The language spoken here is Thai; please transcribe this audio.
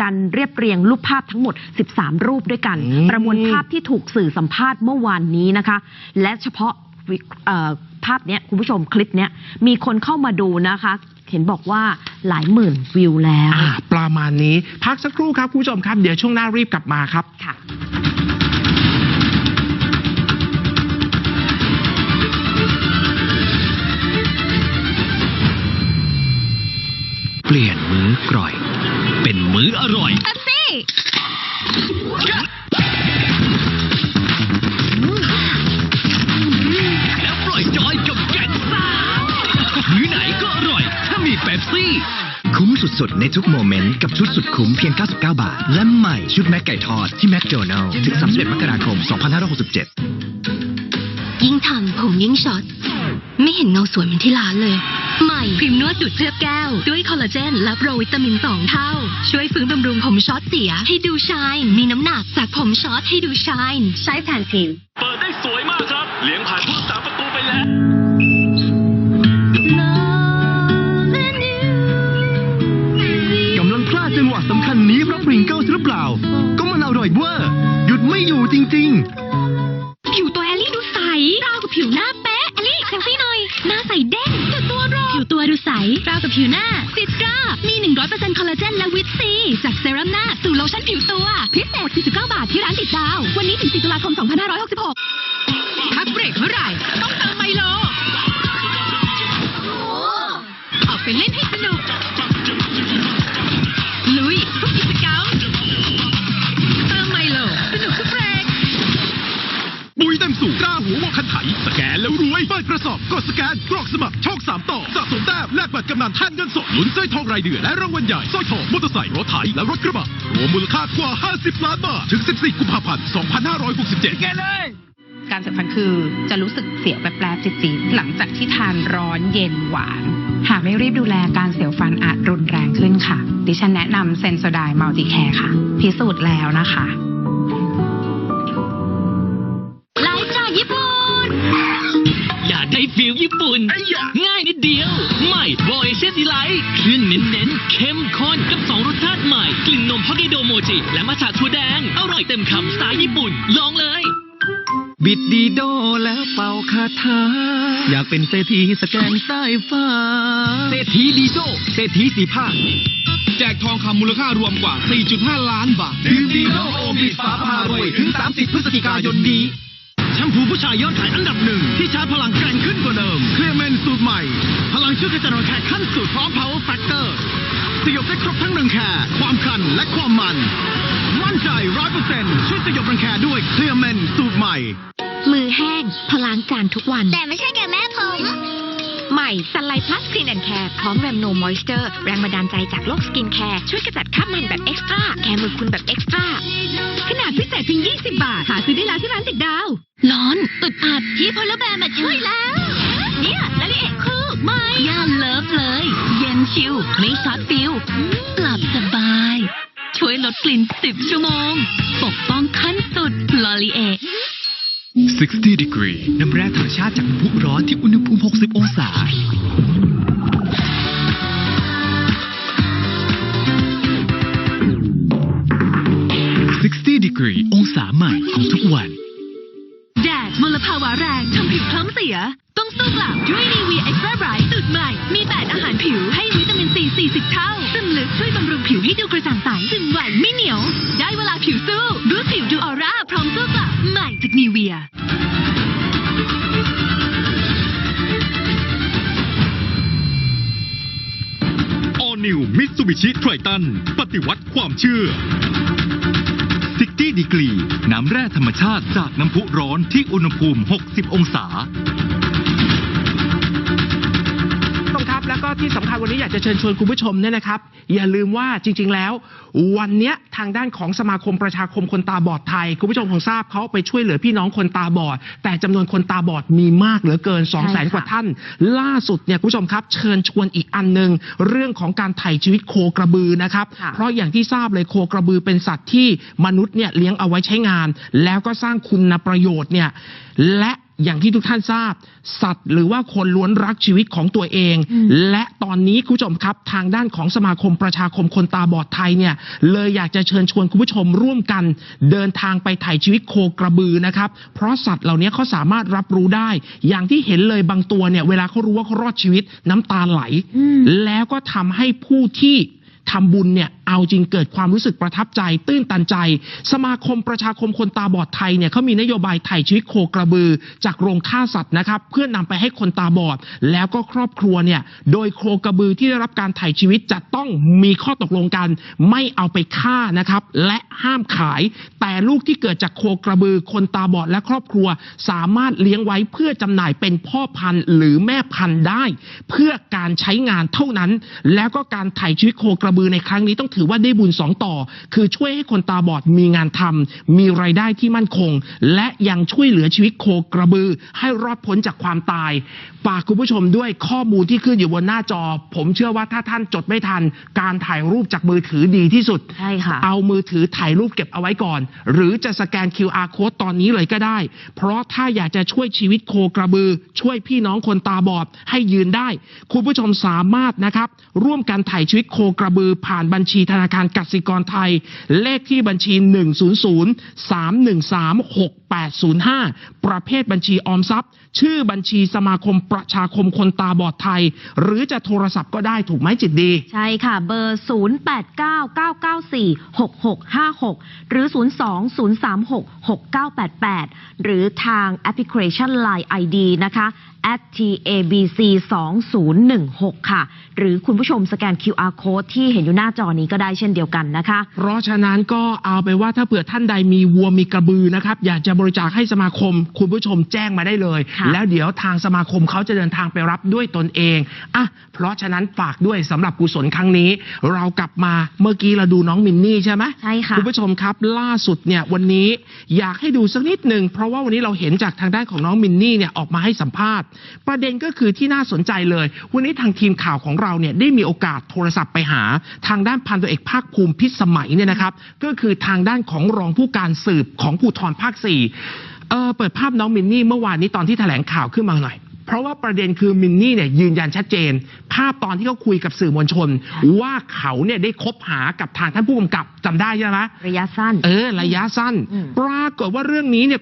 การเรียบเรียงรูปภาพทั้งหมด 13 รูปด้วยกันอืมประมวลภาพที่ถูกสื่อสัมภาษณ์เมื่อวานนี้นะคะ และเฉพาะวิเอ่อภาพเนี้ยคุณผู้ชมคลิปเนี้ยมีคนเข้ามาดูนะคะ เห็นบอกว่าหลายหมื่นวิวแล้วอ่าประมาณนี้พักสักครู่ครับคุณผู้ชมครับ เดี๋ยวช่วงหน้ารีบกลับมาครับค่ะเปลี่ยนมื้อกร่อย เป็นมื้ออร่อยแล้วปล่อยจอยกับแก๊งซ่ามื้อไหนก็อร่อย ถ้ามีเป๊ปซี่ คุ้มสุดๆ ในทุกโมเมนต์กับชุดสุดคุ้มเพียง 99 บาท และใหม่ชุดแม็กไก่ทอดที่แมคโดนัลล์ถึง31มกราคม 2567ยิ่งทำผมยิ่งช็อต ไม่เห็นเงาสวยเหมือนที่ร้านเลย ใหม่ครีมนวดดูดเคลือบแก้ว ด้วยคอลลาเจนและโปรวิตามิน 2 เท่า ช่วยฟื้นบำรุงผมช็อตเสีย ให้ดูชาย มีน้ำหนักจากผมช็อตให้ดูชาย ใช้แผ่นทีมเปิดได้สวยมากครับ เลี้ยงผ่านผู้รักษาประตูไปแล้วกำลังพลาดจังหวะสำคัญนี้เพราะปริงเกิลหรือเปล่า ก็มันอร่อยเวอร์ หยุดไม่อยู่จริง ๆ ตัวรอผิวตัวดูใสราวกับผิวหน้าซิตรามี 100%คอลลาเจนและวิตซี จากเซรั่มหน้าสู่โลชั่นผิวตัว พิเศษ 49 บาทที่ร้านติดดาว วันนี้ถึง 4 ตุลาคม 2566พักเบรกเมื่อไหร่ ต้องเติมไมโล ออกไปเล่น กระสอบกดสแกนกรอกสมัครโชคสามต่อสะสมแต้มแลกบัตรกำนันแท่นเงินสดลุ้นสร้อยทองรายเดือนและรางวัลใหญ่สร้อยทองมอเตอร์ไซค์รถไถและรถกระบะรวมมูลค่ากว่า 50 ล้านบาทถึง 14 กุมภาพันธ์ 2567การเสียฟันคือจะรู้สึกเสียวแปลบๆจิดๆหลังจากที่ทานร้อนเย็นหวาน หากไม่รีบดูแลการเสียวฟันอาจรุนแรงขึ้นค่ะ ดิฉันแนะนำเซนโซไดมัลติแคร์ค่ะ พิสูจน์แล้วนะคะ ได้ฟิลญี่ปุ่น ง่ายนิดเดียว ใหม่บอยเซติไลท์เครื่องเน้นๆ เข้มข้นกับสองรสชาติใหม่ กลิ่นนมฮอกไกโดโมจิ และมัทฉะถั่วแดง อร่อยเต็มคำสไตล์ญี่ปุ่น ลองเลย บิดดีโดแล้วเป่าคาถา อยากเป็นเศรษฐีสแกนใต้ฟ้า เศรษฐีดีโดเศรษฐีสีผ้าแจกทองคำมูลค่ารวมกว่า 4.5 ล้านบาทดื่มดีโดโอมีฟ้าพารวย ถึง 30 พฤศจิกายนนี้แชมพู ผู้ชายยอดขายอันดับหนึ่งที่ชาร์จพลังแกร่งขึ้นกว่าเดิม เคลียร์เมนสูตรใหม่ พลังช่วยกระจายรอยแคร์ขั้นสุดพร้อม power factor สยบได้ครบทั้งรังแคความคันและความมัน มั่นใจร้อยเปอร์เซ็นต์ช่วยสยบรังแคด้วยเคลียร์เมนสูตรใหม่ มือแห้งพล้างจานทุกวัน แต่ไม่ใช่แกแม่ผม ใหม่สันไลพลัสคลีนแอนด์แคร์พร้อมแรมโนมอยส์เจอร์แรงบันดาลใจจากโลกสกินแคร์ช่วยกระจัดคราบมันแบบเอ็กซ์ตร้าแคร์มือคุณแบบเอ็กซ์ตร้าขนาดพิเศษเพียง 20 บาท หาซื้อได้แล้วที่ร้านติดดาว ร้อนอึดอัดพี่พลแบร์มาช่วยแล้ว เนี่ยและนี่เอกคือไม่ย่าเลิฟเลย เย็นชิลไม่ช็อตฟิลหลับสบาย ช่วยลดกลิ่น 10 ชั่วโมง ปกป้องขั้นสุดลอรีเอ 60 degree น้ำแร่ธรรมชาติจากน้ำพุร้อนที่อุณหภูมิ 60 องศา 60 degree องศาใหม่ของทุกวัน แดดมลภาวะแรงทำผิวคล้ำเสีย ต้องสู้กลับด้วยนีวีเอ็กซ์ตร้าไรท์สูตรใหม่ มี8อาหารผิวให้วิตามินซี40 เท่า ซึมลึกช่วยบำรุงผิวให้ดูกระจ่างใสซึมไวไม่เหนียว ได้เวลา ดนีเวีย All New Mitsubishi Triton ปฏิวัติความเชื่อ 60 degree น้ำแร่ธรรมชาติจากน้ำพุร้อนที่อุณหภูมิ 60 องศา แล้วก็ที่สำคัญวันนี้อยากจะเชิญชวนคุณผู้ชมเนี่ยนะครับ อย่าลืมว่าจริง ๆ แล้ว วันเนี้ยทางด้านของสมาคมประชาคมคนตาบอดไทย คุณผู้ชมคงทราบเขาไปช่วยเหลือพี่น้องคนตาบอด แต่จำนวนคนตาบอดมีมากเหลือเกิน 2 0 0 0 0 0กว่าท่าน ล่าสุดเนี่ยคุณผู้ชมครับ เชิญชวนอีกอันหนึ่งเรื่องของการไถ่ชีวิตโคกระบือนะครับค่ะเพราะอย่างที่ทราบเลยโคกระบือเป็นสัตว์ที่มนุษย์เนี่ยเลี้ยงเอาไว้ใช้งาน แล้วก็สร้างคุณประโยชน์เนี่ยและ อย่างที่ทุกท่านทราบ สัตว์หรือว่าคนล้วนรักชีวิตของตัวเองอืมและตอนนี้คุณผู้ชมครับ ทางด้านของสมาคมประชาคมคนตาบอดไทยเนี่ย เลยอยากจะเชิญชวนคุณผู้ชมร่วมกันเดินทางไปถ่ายชีวิตโคกระบือนะครับ เพราะสัตว์เหล่านี้เขาสามารถรับรู้ได้ อย่างที่เห็นเลยบางตัวเนี่ย เวลาเขารู้ว่าเขารอดชีวิตน้ำตาไหลอืมแล้วก็ทำให้ผู้ที่ ทำบุญเนี่ยเอาจริงเกิดความรู้สึกประทับใจตื้นตันใจ สมาคมประชาคมคนตาบอดไทยเนี่ยเขามีนโยบายไถ่ชีวิตโคกระบือ จากโรงฆ่าสัตว์นะครับเพื่อนำไปให้คนตาบอด แล้วก็ครอบครัวเนี่ยโดยโคกระบือที่ได้รับการไถ่ชีวิตจะต้องมีข้อตกลงกัน ไม่เอาไปฆ่านะครับและห้ามขาย แต่ลูกที่เกิดจากโคกระบือคนตาบอดและครอบครัว สามารถเลี้ยงไว้เพื่อจำหน่ายเป็นพ่อพันธุ์หรือแม่พันธุ์ได้ เพื่อการใช้งานเท่านั้น แล้วก็การไถ่ชีวิตโคกระบือในครั้งนี้ต้องถือว่าได้บุญสองต่อ คือช่วยให้คนตาบอดมีงานทำมีรายได้ที่มั่นคง และยังช่วยเหลือชีวิตโคกระบือ ให้รอดพ้นจากความตายฝากคุณผู้ชมด้วยข้อมูลที่ขึ้นอยู่บนหน้าจอ ผมเชื่อว่าถ้าท่านจดไม่ทัน การถ่ายรูปจากมือถือดีที่สุดใช่ค่ะเอามือถือถ่ายรูปเก็บเอาไว้ก่อน หรือจะสแกน QR code ตอนนี้เลยก็ได้ เพราะถ้าอยากจะช่วยชีวิตโคกระบือ ช่วยพี่น้องคนตาบอดให้ยืนได้ คุณผู้ชมสามารถนะครับ ร่วมกันถ่ายชีวิตโคกระบือผ่านบัญชีธนาคารกสิกรไทย เลขที่บัญชี 100 313 6805 ประเภทบัญชีออมทรัพย์ ชื่อบัญชีสมาคมประชาคมคนตาบอดไทย หรือจะโทรศัพท์ก็ได้ถูกไหมจิตดี ใช่ค่ะ เบอร์ 0899946656 หรือ 02-036-6988 หรือทางแอปพลิเคชัน Line ID นะคะ at tabc 2016 ค่ะ หรือคุณผู้ชมสแกน QR code ที่เห็นอยู่หน้าจอนี้ก็ได้เช่นเดียวกันนะคะ เพราะฉะนั้นก็เอาไปว่าถ้าเผื่อท่านใดมีวัวมีกระบือนะครับ อยากจะบริจาคให้สมาคม คุณผู้ชมแจ้งมาได้เลยค่ะแล้วเดี๋ยวทางสมาคมเขาจะเดินทางไปรับด้วยตนเองอะเพราะฉะนั้นฝากด้วยสำหรับกุศลครั้งนี้ เรากลับมาเมื่อกี้เราดูน้องมินนี่ใช่ไหมใช่ค่ะคุณผู้ชมครับ ล่าสุดเนี่ยวันนี้อยากให้ดูสักนิดหนึ่งเพราะว่าวันนี้เราเห็นจากทางด้านของน้องมินนี่เนี่ยออกมาให้สัมภาษณ์ ประเด็นก็คือที่น่าสนใจเลย วันนี้ทางทีมข่าวของเราเนี่ยได้มีโอกาสโทรศัพท์ไปหาทางด้านพันตัวเอกภาคภูมิพิสมัยเนี่ยนะครับ ก็คือทางด้านของรองผู้การสืบของภูธรภาคสี่เออเปิดภาพน้องมินนี่เมื่อวานนี้ตอนที่แถลงข่าวขึ้นมาหน่อยเพราะว่าประเด็นคือมินนี่เนี่ยยืนยันชัดเจน ภาพตอนที่เขาคุยกับสื่อมวลชน ว่าเขาเนี่ยได้คบหากับทางท่านผู้กำกับจำได้ใช่ไหมระยะสั้น เออ ระยะสั้นอืมปรากฏว่าเรื่องนี้เนี่ย